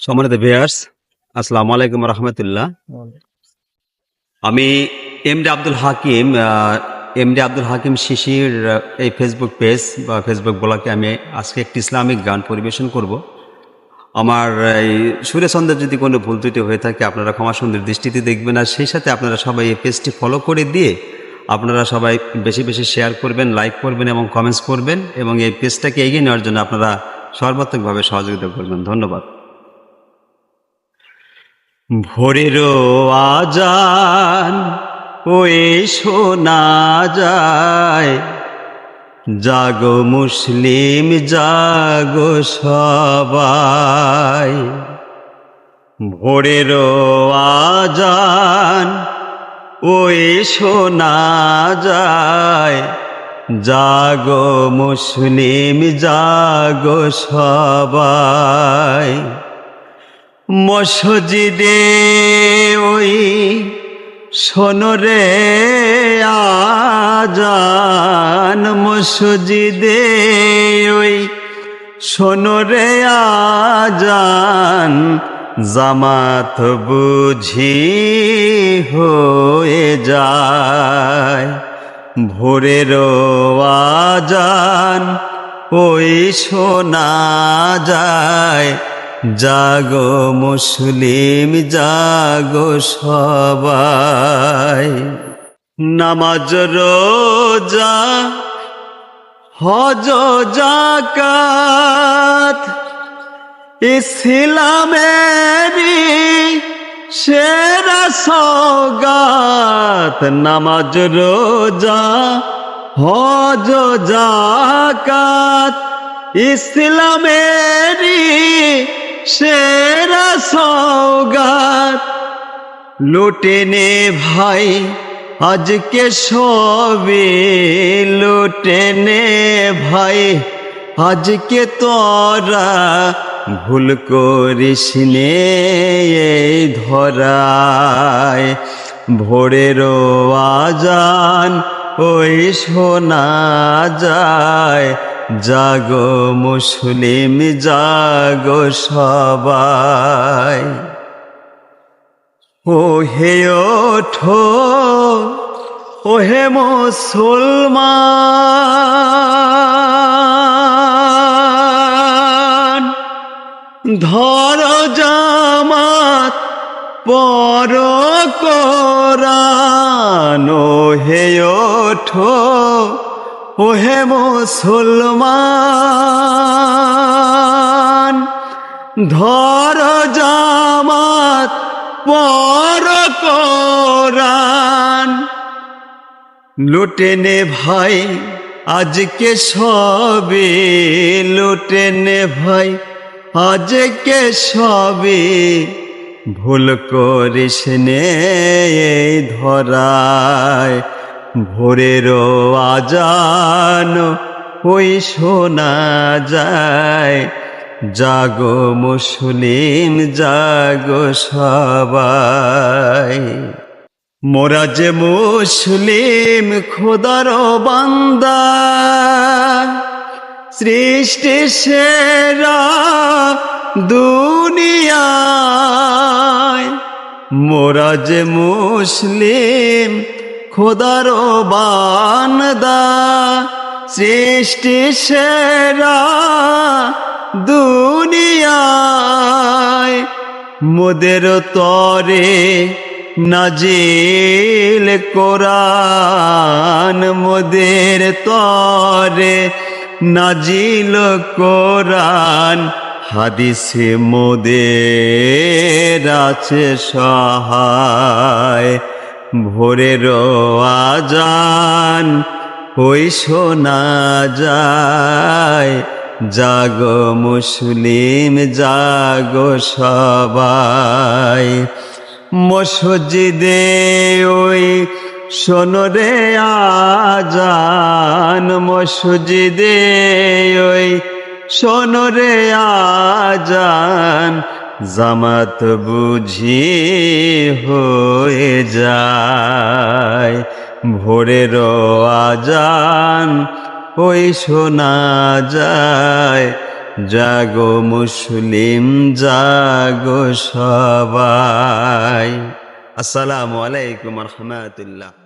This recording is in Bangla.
সম্মানিত ভিয়ার্স আসসালামু আলাইকুম রহমতুল্লাহ। আমি এমডি আব্দুল হাকিম এমডি আব্দুল হাকিম শিশির এই ফেসবুক পেজ বা ফেসবুক ব্লগে আমি আজকে একটি ইসলামিক গান পরিবেশন করব। আমার, এই সুরে ছন্দের যদি কোনো ভুল ত্রুটি হয়ে থাকে, আপনারা ক্ষমা সুন্দর দৃষ্টিতে দেখবেন আর সেই সাথে আপনারা সবাই এই পেজটি ফলো করে দিয়ে আপনারা সবাই বেশি বেশি শেয়ার করবেন লাইক করবেন এবং কমেন্টস করবেন এবং এই পেজটাকে এগিয়ে নেওয়ার জন্য আপনারা সর্বাত্মকভাবে সহযোগিতা করবেন। ধন্যবাদ। ভোরেরও আজান ওই শোনা যায়। জাগো মুসলিম, জাগো সবাই। ভোরেরও আজান ওই শোনা যায়। জাগো মুসলিম, জাগো সবাই। মসজিদে ওই সোনরে আজান, মসজিদে ওই সোনরে আজান, জামাত বুঝি হয়ে যায়। ভোরের আজান, ওই শোনা যায়। জাগো মুসলিম, জাগো সবাই। নামাজ রোজা, হজ জাকাত ইসলামেরি সেরা সৌগাত নামাজ রোজা, হজ জাকাত ইসলামেরি সেরা সৌগাত লুটে নে ভাই, আজকে সবে লুটে নে ভাই, আজকে তোরা ভুল করিস নে এই ধরায়। ভোরের আজান ওই শোনা যায় জাগো মুসলিম, জাগো সবাই। ও হে ওঠো ও হে মুসলমান। ধর জামাত, পর কোরআন ও হে ওঠো। ও হে মুসলমান, ধর জামাত পর কোরআন। লুটে নে ভাই, আজকে সবে লুটে নে ভাই, আজকে সবে ভুল করিস নে ধরায়। ভোরের আজান, ওই শোনা যায়। জাগো মুসলিম, জাগো সবাই। মোরা যে মুসলিম, খোদার বান্দা। সৃষ্টি সেরা দুনিয়ায়। মোরা যে মুসলিম খোদার বান্দা, সৃষ্টি সেরা দুনিয়ায়। মোদের তরে নাজিল কোরআন, মোদের তরে নাজিল কোরআন। হাদিসে মোদের আছে সহায়। ভোরের আজান, ওই শোনা যায়। জাগো মুসলিম, জাগো সবাই। মসজিদে ওই সোনরে আজান, মসজিদে ওই সোনরে আজান। জামাত বুঝি হয়ে যায়। ভোরের আজান ওই শোনা যায়। জাগো মুসলিম, জাগো সবাই। আসসালামু আলাইকুম রহমতুল্লাহ।